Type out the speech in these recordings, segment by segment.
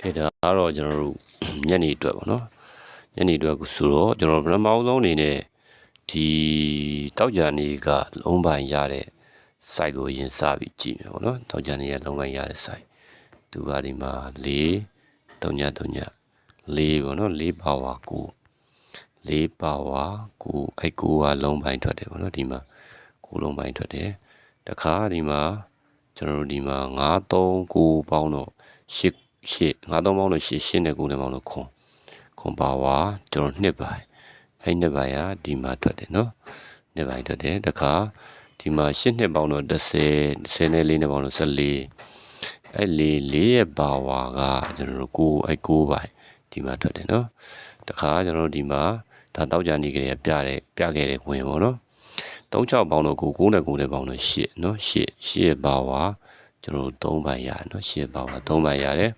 ခေဒါကတော့ကျွန်တော်တို့ညနေအတွက်ပေါ့နော်ညနေအတွက်ကိုဆိုတော့ကျွန်တော်ပထမဆုံးအနေနဲ့ဒီတောက်ကြနေကလုံးပိုင်ရတဲ့ site ကိုရင်စပြီးကြည့်မယ်ပေါ့နော်တောက်ကြနေကလုံးပိုင်ရတဲ့ site သူကဒီမှာ၄3ည3ည၄ပေါ့နော်၄ပါဝါ9၄ပါဝါ9အဲ့9ကလုံးပိုင်ထွက်တယ်ပေါ့နော်ဒီမှာ9လုံးပိုင်ထွက်တယ်တခါဒီမှာကျွန်တော်တို့ဒီမှာ9 3 9ပေါင်းတော့8 ရှစ်ငါးသုံးပေါင်းလို့ရှစ်ရှစ်နဲ့ကိုယ်နဲ့ပေါင်းလို့ခွန်ခွန်ပါဝါကျွန်တော်နှစ်ပိုင်းအဲ့နှစ်ပိုင်းကဒီမှာထွက်တယ်နော်နှစ်ပိုင်းထွက်တယ်တခါဒီမှာရှစ်နှစ်ပေါင်းတော့30 10နဲ့4နဲ့ပေါင်းလို့14အဲ့လေးလေးရဲ့ပါဝါကကျွန်တော်တို့ကိုအဲ့9ပိုင်းဒီမှာထွက်တယ်နော်တခါကျွန်တော်တို့ဒီမှာဒါတောက်ကြနေကြရပြတဲ့ပြခဲ့တဲ့ဝင်ပေါ့နော်36ပေါင်းတော့ကို9နဲ့9နဲ့ပေါင်းလို့8နော်8 8ရဲ့ပါဝါ ကျွန်တော်တို့3ပိုင်းရတယ်နော်ရှစ်ပါဝါ3ပိုင်းရတယ်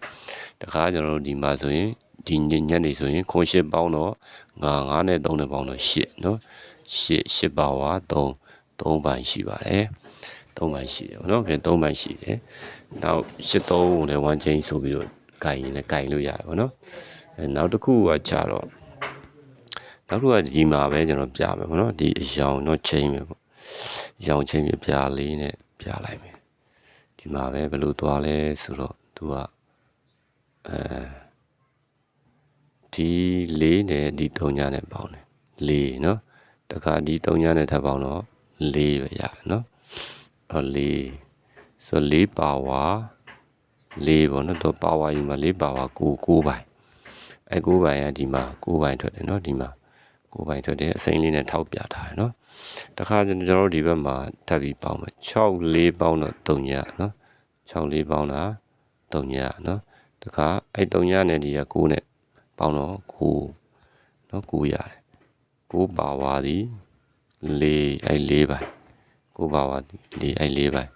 တခါကျွန်တော်တို့ဒီမှာဆိုရင်ဒီညညနေဆိုရင်ခွန်ရှစ်ပေါင်းတော့ငါ9နဲ့3နဲ့ပေါင်းတော့ရှစ်နော်ရှစ်ရှစ်ပါဝါ3 3ပိုင်းရှိပါတယ်3ပိုင်းရှိတယ်နော်ပြန်3ပိုင်းရှိတယ်နောက်ရှစ်3ကိုလည်း1 chain ဆိုပြီးတော့ကင်ရင်လည်းကင်လို့ရတယ်ဗောနော်အဲနောက်တစ်ခုကကြတော့နောက်တစ်ခုကဒီမှာပဲကျွန်တော်ပြမယ်ဗောနော်ဒီအယောင်တော့ chain ပဲပေါ့အယောင် chain ပြပြလေးနဲ့ပြလိုက်မယ် ဒီမှာပဲဘယ်လိုသွားလဲဆိုတော့သူကအဲဒီလေးနဲ့ဒီ3ညနဲ့ပေါင်းတယ်လေးနော်တခါဒီ3ညနဲ့ထပ်ပေါင်းတော့လေးပဲရနော်အော်လေးဆိုလေးပါဝါလေးပေါ့နော်တော့ပါဝါယူမှာလေးပါဝါ9 9ပိုင်းအဲ9ပိုင်းကဒီမှာ9ပိုင်းထွက်တယ်နော်ဒီမှာ 9ပိုင်းထွက်တယ်အစိမ်းလေးနဲ့ထောက်ပြထားတယ်နော်တခါကျွန်တော်တို့ဒီဘက်မှာထပ်ပြီးပေါင်းမယ်6လေးပေါင်းတော့3ညနော်6လေးပေါင်းတာ3ညနော်တခါအဲ့3ညနဲ့ဒီက9နဲ့ပေါင်းတော့9နော်9ရတယ်9ပါဝါသည်4အဲ့4ပိုင်း9ပါဝါဒီအဲ့4ပိုင်း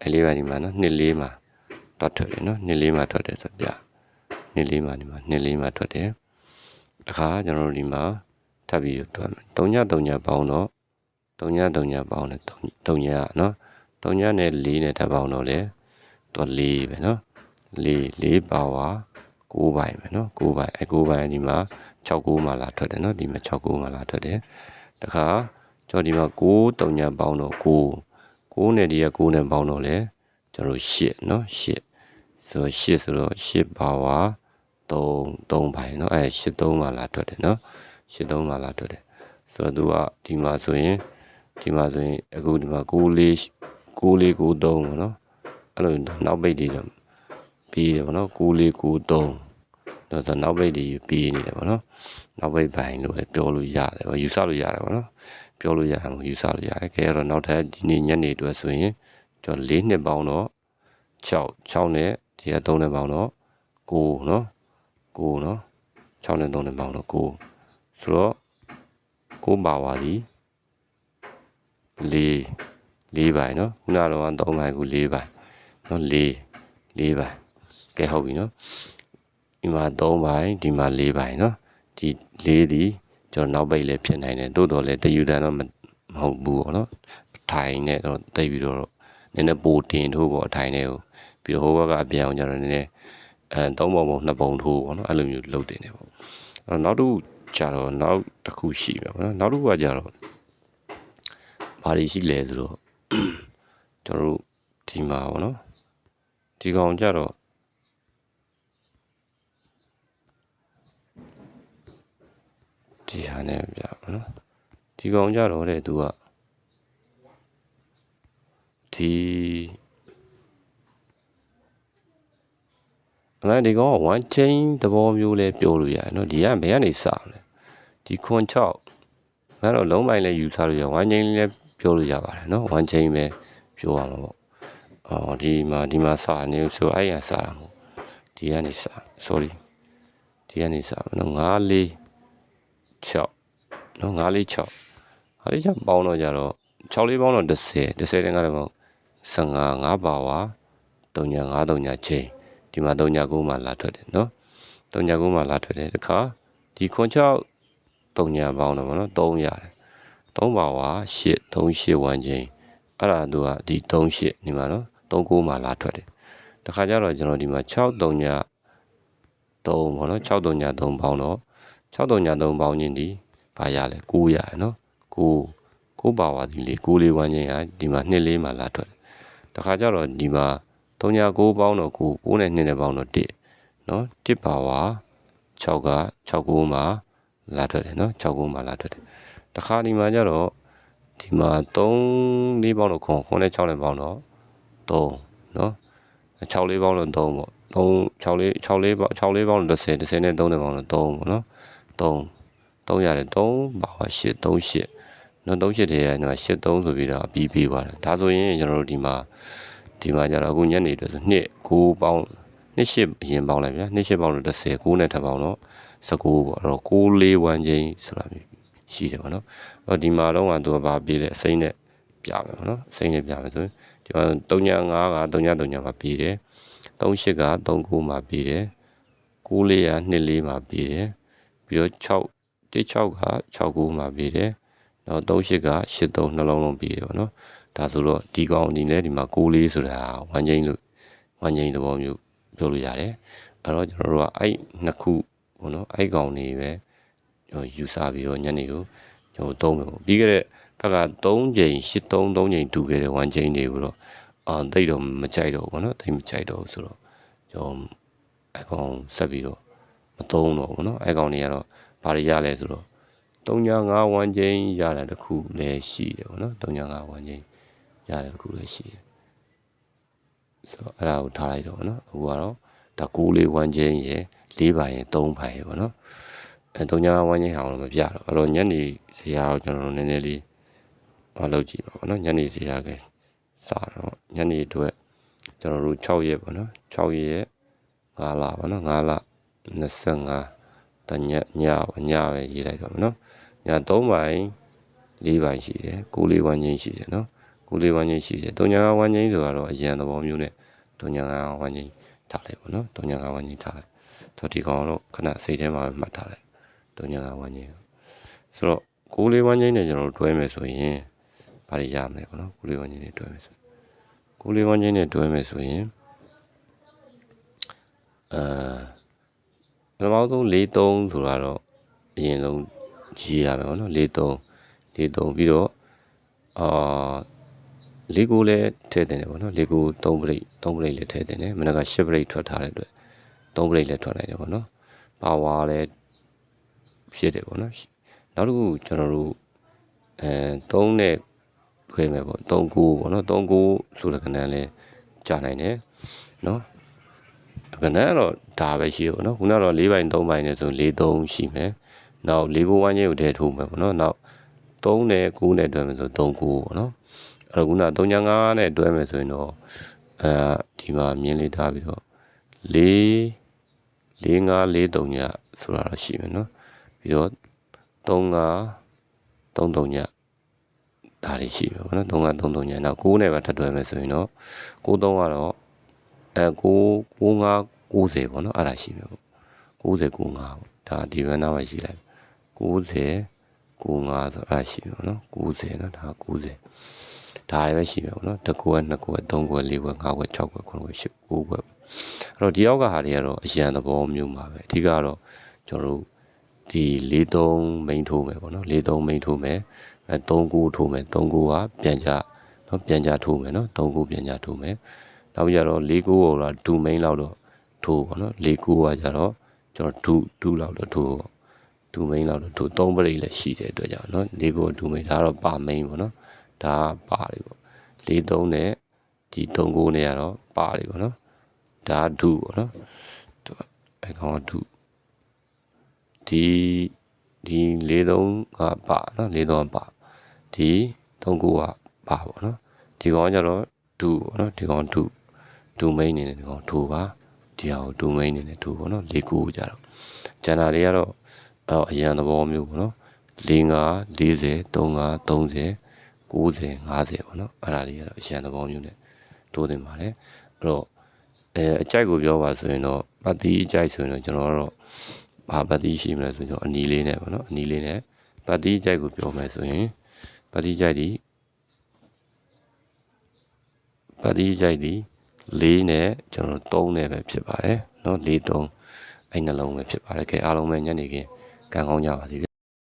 အဲ့4ပိုင်းဒီမှာနော်2 4မှာတွတ်ထွက်တယ်နော်2 4မှာထွက်တယ်ဆိုပြ2 4မှာဒီမှာ2 4မှာထွက်တယ်တခါကျွန်တော်တို့ဒီမှာ ထပ်ပြီးတွက်မယ်3ည3ညပေါင်းတော့3ည3ညပေါင်းတယ်3ညနော်3ညနဲ့4နဲ့ထပ်ပေါင်းတော့လေတွက်4ပဲနော်4 4ပါဝါ9ပိုင်ပဲနော်9ပိုင်အဲ9ပိုင်ဒီမှာ69မှာလာထွက်တယ်နော်ဒီမှာ69မှာလာထွက်တယ်တခါကျွန်တော်ဒီမှာ9 3ညပေါင်းတော့9 9နဲ့ဒီက9နဲ့ပေါင်းတော့လေကျွန်တော်8နော်8ဆိုတော့8ဆိုတော့8ပါဝါ3 3ပိုင်နော်အဲ8 3မှာလာထွက်တယ်နော် 83မှာလာထွက်တယ်ဆိုတော့သူကဒီမှာဆိုရင်ဒီမှာဆိုရင်အခုဒီမှာ6လေး6လေး93ပေါ့เนาะအဲ့လိုနောက်ပိတ်တွေတော့ပြီးတယ်ဗောနော်9493တော့ဆိုနောက်ဘိတ်တွေပြီးနေတယ်ဗောနော်နောက်ဘိတ်ဘိုင်လို့လည်းပြောလို့ရတယ်ဗောယူဆလို့ရတယ်ဗောနော်ပြောလို့ရတယ်မို့ယူဆလို့ရတယ်ခဲတော့နောက်ထပ်ဒီနေ့ညနေအတွက်ဆိုရင်ကျွန်တော်၄နှစ်ပေါင်းတော့6 6နဲ့ဒီက3နှစ်ပေါင်းတော့9နော်9နော်6နဲ့3နှစ်ပေါင်းတော့9 ဆိုတော့9ပါဝါဒီ4 4ပိုင်းနော်ခုနကတော့3ပိုင်းကို4ပိုင်းနော်4 4ပိုင်းကဲဟုတ်ပြီနော်ဒီမှာ3ပိုင်းဒီမှာ4ပိုင်းနော်ဒီ4ဒီကျွန်တော်နောက်ပိတ်လည်းဖြစ်နိုင်တယ်တိုးတော်လည်းတယူတန်တော့မဟုတ်ဘူးပေါ့နော်ထိုင်နဲ့တော့တိတ်ပြီးတော့နည်းနည်းပိုတင်ထိုးပေါ့ထိုင်နဲ့ကိုပြီးတော့ဟိုဘက်ကအပြောင်းကြတော့နည်းနည်းအဲ3ပုံပုံ2ပုံထိုးပေါ့နော်အဲ့လိုမျိုးလုပ်တင်တယ်ပေါ့အဲ့နောက်တစ်ခု ကြတော့နောက်တစ်ခုရှိမှာပေါ့နော်နောက်တစ်ခုကကြတော့ဘာတွေရှိလဲဆိုတော့ကျွန်တော်တို့ဒီမှာပေါ့နော်ဒီကောင်ကြတော့ဒီဟာနဲ့ပြပါနော်ဒီကောင်ကြတော့တဲ့သူကဒီအမှန်ဒီကောင်က one chain သဘောမျိုးလဲပြောလို့ရတယ်နော်ဒီကဘယ်ကနေစလဲ ဒီခွန်6ငါတော့လုံးပိုင်းလဲယူဆလို့ရ one chain လဲပြောလို့ရပါတယ်နော် one chain ပဲပြောရမှာပေါ့အော်ဒီမှာဒီမှာစာနေဆိုအဲ့ရစာတာမဟုတ်ဒီကနေစာ sorry ဒီကနေစာနော်9 4 6နော်9 4 6 9 4 6ပေါင်းတော့ကြတော့6လေးပေါင်းတော့10 10တဲ့ငါတော့15 5ပါဝါ3ညာ5 3ညာချိန်ဒီမှာ3ညာ9မှာလာထွက်တယ်နော်3ညာ9မှာလာထွက်တယ်တခါဒီခွန်6 3ညာပေါင်းတော့ဗောနော်3ရတယ်3ပါဝါ8 3 8 1ချိန်အဲ့ဒါသူကဒီ3 8ဒီမှာနော်39မှာလာထွက်တယ်တခါကျတော့ကျွန်တော်ဒီမှာ6 3ည3ပေါ့နော်6တုံညာ3ပေါင်းတော့6တုံညာ3ပေါင်းချင်းဒီဘာရလဲ9ရတယ်နော်9 9ပါဝါဒီလေ9လေးဝန်းချင်းဟာဒီမှာ2လေးမှလာထွက်တယ်တခါကျတော့ဒီမှာ3ညာ9ပေါင်းတော့9 9နဲ့2နဲ့ပေါင်းတော့1နော်1ပါဝါ6က69မှာ လာထွက်တယ်နော်69မှာလာထွက်တယ်တခါဒီမှာကျတော့ဒီမှာ3လေးပေါင်းတော့ခွန်ခွန်နဲ့6နဲ့ပေါင်းတော့3နော်6လေးပေါင်းတော့3ပေါ့3 6လေး6လေးပေါင်း6လေးပေါင်းတော့30 30နဲ့3နဲ့ပေါင်းတော့3ပေါ့နော်3 3ရတယ်3ပါဝါ8 3 8နော်3 8တည်းရနော်8 3ဆိုပြီးတော့အပြီးပြီးသွားတယ်ဒါဆိုရင်ကျွန်တော်တို့ဒီမှာဒီမှာကျတော့အခုညနေတော့ဆို2 9ပေါင်း 2 8အရင်ပေါင်းလိုက်ဗျာ2 8ပေါင်းတော့30 9နဲ့ထပ်ပေါင်းတော့19ပေါ့အဲ့တော့6လေး1ချင်းဆိုတာမျိုးရှိတယ်ပေါ့နော်အဲ့တော့ဒီမှာတော့ကသူကဘာပြေးလဲအစိမ့်နဲ့ပြမယ်ပေါ့နော်အစိမ့်နဲ့ပြမယ်ဆိုရင်ဒီမှာ3ည5က3ည3ညမှာပြေးတယ်38က39မှာပြေးတယ်6လေးက2လေးမှာပြေးတယ်ပြီးတော့6 16က69မှာပြေးတယ်နောက်38က83နှလုံးလုံးပြေးတယ်ပေါ့နော်ဒါဆိုတော့ဒီကောင်ဒီလဲဒီမှာ6လေးဆိုတာဝမ်းချင်းလို့ဝမ်းချင်းသဘောမျိုး ပြောလို့ရတယ်အဲ့တော့ကျွန်တော်တို့ကအဲ့နှစ်ခုပေါ့နော်အဲ့ကောင်တွေပဲယူဆပြီးတော့ညနေကိုကျွန်တော်သုံးမယ်ပေါ့ပြီးခဲ့တဲ့ဘက်က3ချိန်8 3 3ချိန်တူခဲ့တဲ့1ချိန်တွေကိုတော့အာတိတ်တော့မကြိုက်တော့ဘူးပေါ့နော်တိတ်မကြိုက်တော့ဘူးဆိုတော့ကျွန်တော်အကောင်ဆက်ပြီးတော့မသုံးတော့ဘူးနော်အကောင်တွေကတော့ဘာတွေရလဲဆိုတော့3.5 1ချိန်ရတာတခုလည်းရှိတယ်ပေါ့နော်3.5 1ချိန်ရတယ်တခုလည်းရှိတယ် ဆိုတော့အဲ့ဒါကိုထားလိုက်တော့ပေါ့နော်အခုကတော့ဒါ9လေးဝန်းကျင်းရယ်၄ပါရယ်3ပါရယ်ပေါ့နော်အဲ3.5ဝန်းကျင်းဟာတော့မပြတော့အဲ့တော့ညနေဇရာကိုကျွန်တော်တို့နည်းနည်းလေးမလုပ်ကြည့်ပါဘောနော်ညနေဇရာကစတော့ညနေအတွက်ကျွန်တော်တို့6ရက်ပေါ့နော်6ရက်5လပေါ့နော်5လ25တညညပါညပဲရေးလိုက်တော့မယ်နော်ည3ပိုင်း4ပိုင်းရှိတယ်9လေးဝန်းချင်းရှိတယ်နော် 9လေးဝန်းချင်းရှိတယ်3ညာဝန်းချင်းဆိုတော့အရန်သဘောမျိုးနဲ့3ညာဝန်းချင်းထားလိုက်ပေါ့နော်3ညာဝန်းချင်းထားလိုက်ဆိုဒီကောင်တော့ခဏစိတ်ထဲမှာမှတ်ထားလိုက်3ညာဝန်းချင်းဆိုတော့9လေးဝန်းချင်းနဲ့ကျွန်တော်တို့တွဲမယ်ဆိုရင်ဘာတွေရမလဲပေါ့နော်9လေးဝန်းချင်းနဲ့တွဲမယ်ဆို9လေးဝန်းချင်းနဲ့တွဲမယ်ဆိုရင်အာပထမဆုံး၄3ဆိုတာတော့အရင်ဆုံးရေးရမယ်ပေါ့နော်၄3၄3ပြီးတော့အာ ၄ကိုလည်းထည့်တင်တယ်ပေါ့နော်၄ကို3ပရိတ်3ပရိတ်လည်းထည့်တင်တယ်မနက်က10ပရိတ်ထွက်ထားတဲ့အတွက်3ပရိတ်လည်းထွက်နိုင်တယ်ပေါ့နော်ပါဝါလည်းဖြစ်တယ်ပေါ့နော်နောက်တစ်ခုကျွန်တော်တို့အဲ3နဲ့ထွေးမယ်ပေါ့3ကိုပေါ့နော်3ကိုဆိုတဲ့ကဏ္ဍလည်းကြာနိုင်တယ်နော်ကဏ္ဍကတော့ဒါပဲရှိရပေါ့နော်ခုနကတော့၄ပိုင်း3ပိုင်းနဲ့ဆို၄3ရှိမယ်နောက်၄ကိုဝန်းကျင်ကိုတည်းထိုးမယ်ပေါ့နော်နောက်3နဲ့9နဲ့တွဲမယ်ဆို3ကိုပေါ့နော်အဲ့ တော့ခုန3.5နဲ့တွဲမယ်ဆိုရင်တော့အဲဒီမှာမြင်းလေးထားပြီးတော့4 4 5 4 3ညဆိုတာတော့ရှိမယ်နော်ပြီးတော့3 5 3 3ညဒါတွေရှိပဲပေါ့နော်3 5 3 3ညနောက်9နဲ့ပဲထပ်တွဲမယ်ဆိုရင်တော့9 3ကတော့အဲ9 9 5 90ပေါ့နော်အဲ့ဒါရှိမယ်ပေါ့90 95ပေါ့ဒါဒီဘက်နားမှာရှိလိုက်90 95ဆိုအဲ့ဒါရှိမယ်ပေါ့နော်90နော်ဒါ90 ဒါတွေပဲရှိမယ်ပေါ့နော်တစ်ခွက်နှစ်ခွက်သုံးခွက်လေးခွက်ငါးခွက်၆ခွက်ခုနှစ်ခွက်ရှစ်ကိုးခွက်အဲ့တော့ဒီအောက်ကဟာတွေကတော့အရန်သဘောမျိုးမှာပဲအဓိကတော့ကျွန်တော်တို့ဒီ43 main ထိုးမယ်ပေါ့နော်43 main ထိုးမယ်အဲ39ထိုးမယ်39ကပြန်ကြနော်ပြန်ကြထိုးမယ်နော်39ပြန်ကြထိုးမယ်နောက်ကြတော့49ဟိုတော့2 main လောက်တော့ထိုးပေါ့နော်49ကကြတော့ကျွန်တော်2 2လောက်တော့ထိုးပေါ့2 main လောက်တော့ထိုး3ပရိတ်လည်းရှိတဲ့အတွက်ကြောင့်နော်49 2 main ဒါတော့ပါ main ပေါ့နော် ဒါပါတယ်ပေါ့43နဲ့ဒီ39နဲ့ကတော့ပါတယ်ပေါ့နော်ဒါဒုပေါ့နော်အဲကောင်ကဒုဒီဒီ43ကပါနော်43ကပါဒီ39ကပါပေါ့နော်ဒီကောင်ကကျတော့ဒုပေါ့နော်ဒီကောင်ဒုဒုမိန်နေတယ်ဒီကောင်ဒုပါဒီဟာကိုဒုမိန်နေတယ်ဒုပေါ့နော်၄ခုကြတော့ကျန်တာတွေကတော့အော်အရန်သဘောမျိုးပေါ့နော်၄5 40 35 30 90 50ပေါ့နော်အဲ့ဒါလေးကတော့အရန်သဘောမျိုးနဲ့တိုးတင်ပါတယ်အဲ့တော့အဲအကြိုက်ကိုပြောပါဆိုရင်တော့ပတ်တီးအကြိုက်ဆိုရင်တော့ကျွန်တော်ကတော့ဘာပတ်တီးရှိမလဲဆိုရင်ကျွန်တော်အနီလေးနဲ့ပေါ့နော်အနီလေးနဲ့ပတ်တီးအကြိုက်ကိုပြောမယ်ဆိုရင်ပတ်တီးအကြိုက်ဒီပတ်တီးအကြိုက်ဒီ၄နဲ့ကျွန်တော်၃နဲ့ပဲဖြစ်ပါတယ်နော်၄၃အဲ့နှလုံးပဲဖြစ်ပါတယ်ခဲအားလုံးပဲညနေခင်းကံကောင်းကြပါစေဗျာ